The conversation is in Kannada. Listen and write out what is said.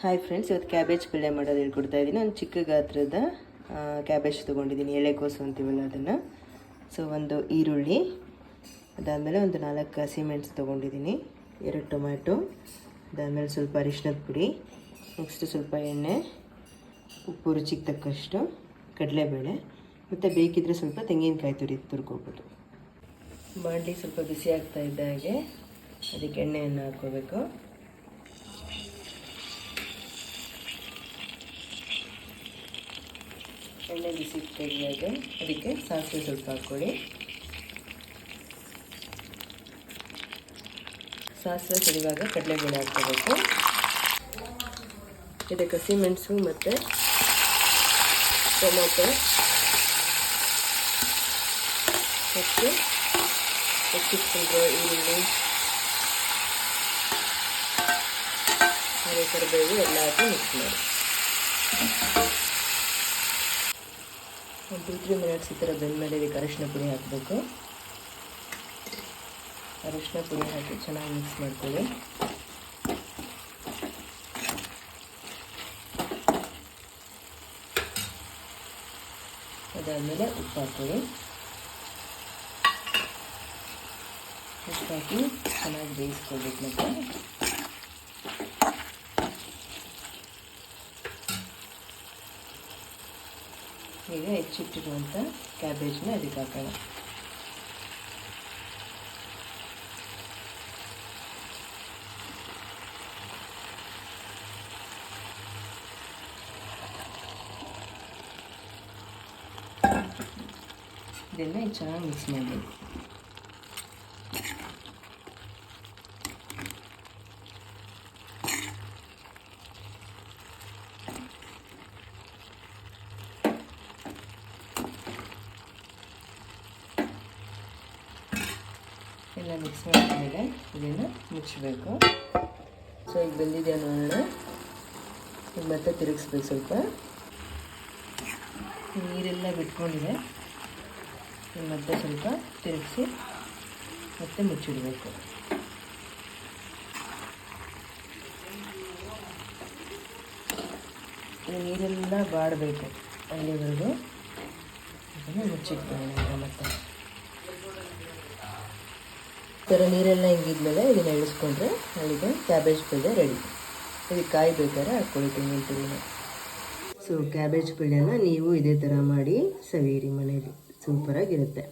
ಹಾಯ್ ಫ್ರೆಂಡ್ಸ್ ಇವತ್ತು ಕ್ಯಾಬೇಜ್ ಪಲ್ಯ ಮಾಡೋದು ಹೇಳ್ಕೊಡ್ತಾ ಇದ್ದೀನಿ ಒಂದು ಚಿಕ್ಕ ಗಾತ್ರದ ಕ್ಯಾಬೇಜ್ ತೊಗೊಂಡಿದ್ದೀನಿ ಎಳೆಕೋಸು ಅಂತೀವಲ್ಲ ಅದನ್ನು. ಸೊ ಒಂದು ಈರುಳ್ಳಿ, ಅದಾದಮೇಲೆ ಒಂದು ನಾಲ್ಕು ಸಿಮೆಂಟ್ಸ್ ತೊಗೊಂಡಿದ್ದೀನಿ, ಎರಡು ಟೊಮ್ಯಾಟೊ, ಅದಾದಮೇಲೆ ಸ್ವಲ್ಪ ಅರಿಶಿನದ ಪುಡಿ ನೆಕ್ಸ್ಟ್ ಸ್ವಲ್ಪ ಎಣ್ಣೆ, ಉಪ್ಪು ರುಚಿಗೆ ತಕ್ಕಷ್ಟು ಕಡಲೆಬೇಳೆ, ಮತ್ತು ಬೇಕಿದ್ರೆ ಸ್ವಲ್ಪ ತೆಂಗಿನಕಾಯಿ ತುರಿ ತುರ್ಕೋಬೋದು. ಬಾಣಲಿ ಸ್ವಲ್ಪ ಬಿಸಿ ಆಗ್ತಾ ಇದ್ದ ಹಾಗೆ ಅದಕ್ಕೆ ಎಣ್ಣೆಯನ್ನು ಹಾಕ್ಕೋಬೇಕು. ಎಣ್ಣೆ ಬಿಸಿ ತೆಗೆದಾಗ ಅದಕ್ಕೆ ಸಾಸಿವೆ ಸ್ವಲ್ಪ ಹಾಕ್ಕೊಳ್ಳಿ. ಸಾಸಿವೆ ಸಿಡಿವಾಗ ಕಡಲೆಬೇಳೆ ಹಾಕ್ಕೋಬೇಕು. ಇದಕ್ಕೆ ಹಸಿಮೆಣಸು ಮತ್ತು ಟೊಮೊಟೊ. ಮತ್ತು ಹೆಚ್ಚಿಟ್ಕೊಂಡು ಈರುಳ್ಳಿ ಹಾಗೆ ಕರಿಬೇವು ಎಲ್ಲ ಹಾಕಿ ಮಿಕ್ಸ್ ಮಾಡಿ. ಒಂದು ಟೂ ತ್ರೀ ಮಿನಿಟ್ಸ್ ಈ ಥರ ಬೆಂದಮೇಲೆ ಇದಕ್ಕೆ ಅರಿಶಿನ ಪುಡಿ ಹಾಕಬೇಕು. ಅರಿಶಿನ ಪುಡಿ ಹಾಕಿ ಚೆನ್ನಾಗಿ ಮಿಕ್ಸ್ ಮಾಡ್ಕೊಳ್ಳಿ. ಅದಾದಮೇಲೆ ಉಪ್ಪು ಹಾಕೊಳ್ಳಿ. ಉಪ್ಪು ಹಾಕಿ ಚೆನ್ನಾಗಿ ಬೇಯಿಸ್ಕೊಳ್ಬೇಕು ಮತ್ತೆ. ಈಗ ಹೆಚ್ಚಿಟ್ಟಿರುವಂಥ ಕ್ಯಾಬೇಜ್ನ ಅದಕ್ಕೆ ಹಾಕೋಣ. ಇದೆಲ್ಲ ಚೆನ್ನಾಗಿ ಮಿಕ್ಸ್ ಮಾಡಬೇಕು. ಎಲ್ಲ ಮಿಕ್ಸ್ ಮಾಡಿದ್ಮೇಲೆ ಇದನ್ನು ಮುಚ್ಚಬೇಕು. ಸೊ ಈಗ ಬೆಂದಿದೆ ನೋಡೋಣ ಈಗ ಮತ್ತೆ ತಿರುಗಿಸ್ಬೇಕು ಸ್ವಲ್ಪ. ನೀರೆಲ್ಲ ಬಿಟ್ಕೊಂಡಿದೆ. ಈಗ ಮತ್ತೆ ಸ್ವಲ್ಪ ತಿರುಗಿಸಿ ಮತ್ತೆ ಮುಚ್ಚಿಡಬೇಕು. ನೀರೆಲ್ಲ ಬಾಡಬೇಕು ಅಲ್ಲಿವರೆಗೂ. ಅದನ್ನು ಮುಚ್ಚಿಟ್ಕೊಳ್ಳೋಣ ಮತ್ತೆ. ಥರ ನೀರೆಲ್ಲ ಹಿಂಗಿದ್ಮೇಲೆ ಇದನ್ನು ಇಳಿಸ್ಕೊಂಡ್ರೆ ಅಲ್ಲಿಗೆ ಕ್ಯಾಬೇಜ್ ಪಲ್ಯ ರೆಡಿ ಇದಕ್ಕೆ ಕಾಯಿ ಬೇಕಾದ್ರೆ ಹಾಕ್ಕೊಳ್ತೀನಿ ತುರಿನ ಸೊ ಕ್ಯಾಬೇಜ್ ಪಲ್ಯನ ನೀವು ಇದೇ ಥರ ಮಾಡಿ ಸವಿಯಿರಿ ಮನೇಲಿ ಸೂಪರಾಗಿರುತ್ತೆ